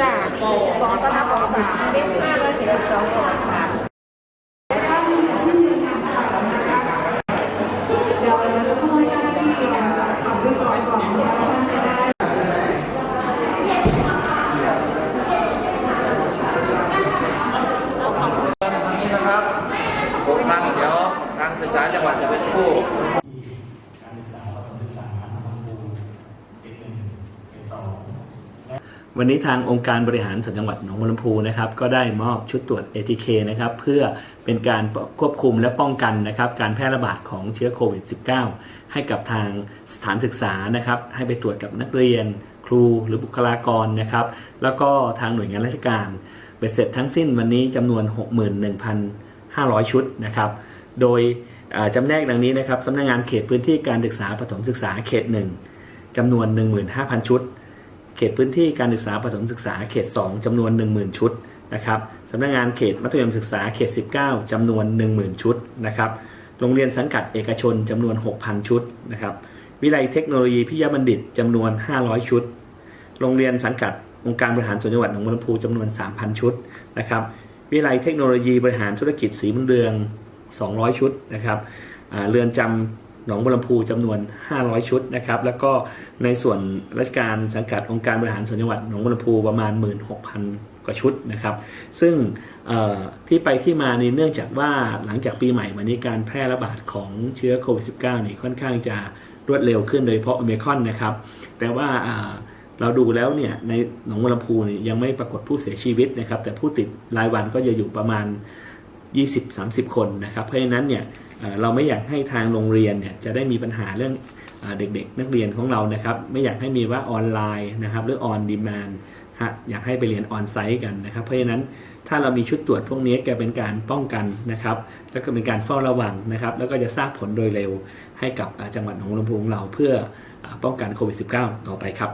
จ้าสองก็นับของสามเด็กห้าร้อยเจ็ดสิบสองคนค่ะเดี๋ยวเราจะต้อให้เจ้าหน้าที่จะทำเรียบร้อยก่อนเพื่อท่านจะได้ทางนี้นะครับหกพันเดี๋ยวทางศึกษาจังหวัดจะเป็นผู้ วันนี้ทางองค์การบริหารส่วนจังหวัดหนองบัวลำพูนะครับก็ได้มอบชุดตรวจ ATK นะครับเพื่อเป็นการควบคุมและป้องกันนะครับการแพร่ระบาดของเชื้อโควิด -19 ให้กับทางสถานศึกษานะครับให้ไปตรวจกับนักเรียน ครูหรือบุคลากรนะครับแล้วก็ทางหน่วยงานราชการเบ็ดเสร็จทั้งสิ้นวันนี้จำนวน 61,500 ชุดนะครับโดยอ่าจำแนกดังนี้นะครับสำนักงานเขตพื้นที่การศึกษาประถมศึกษาเขต 1จำนวน 15,000 ชุด เขตพื้นที่การศึกษาประถมศึกษาเขต 2จำนวน 10,000 ชุดนะครับสำนักงานเขตมัธยมศึกษาเขต 19จำนวน 10,000 ชุดนะครับโรงเรียนสังกัดเอกชนจำนวน 6,000 ชุดนะครับวิไลเทคโนโลยีพิยบัณฑิตจำนวน 500 ชุด โรงเรียนสังกัดองค์การบริหารส่วนจังหวัดหนองบัวลำพูจำนวน 3,000 ชุดนะครับวิไลเทคโนโลยีบริหารธุรกิจสีบุญเรือง 200 ชุดนะครับเรือนจำ หนองบัวลำพูจำนวน 500 ชุดนะครับ แล้วก็ในส่วนราชการสังกัดองค์การบริหารส่วนจังหวัดหนองบัวลำพูประมาณ 16,000 กว่าชุดนะครับ ซึ่งที่ไปที่มาในเนื่องจากว่าหลังจากปีใหม่มานี้การแพร่ระบาดของเชื้อโควิด -19 นี่ค่อนข้างจะรวดเร็วขึ้นโดยเฉพาะโอเมคอนนะครับ แต่ว่าอ่าเราดูแล้วเนี่ยในหนองบัวลำพูเนี่ยยังไม่ปรากฏผู้เสียชีวิตนะครับ แต่ผู้ติดรายวันก็จะอยู่ประมาณ 20-30 คนนะครับ เพราะฉะนั้นเนี่ย เราไม่อยากให้ทางโรงเรียนเนี่ยจะได้มีปัญหาเรื่องเด็กๆ นักเรียนของเรานะครับไม่อยากให้มีว่าออนไลน์นะครับหรือออนดีมานอยากให้ไปเรียนออนไซต์กันนะครับเพราะฉะนั้นถ้าเรามีชุดตรวจพวกนี้แกเป็นการป้องกันนะครับแล้วก็เป็นการเฝ้าระวังนะครับแล้วก็จะทราบผลโดยเร็วให้กับจังหวัดหนองบัวลำพูของเราเพื่อป้องกันโควิด -19 ต่อไปครับ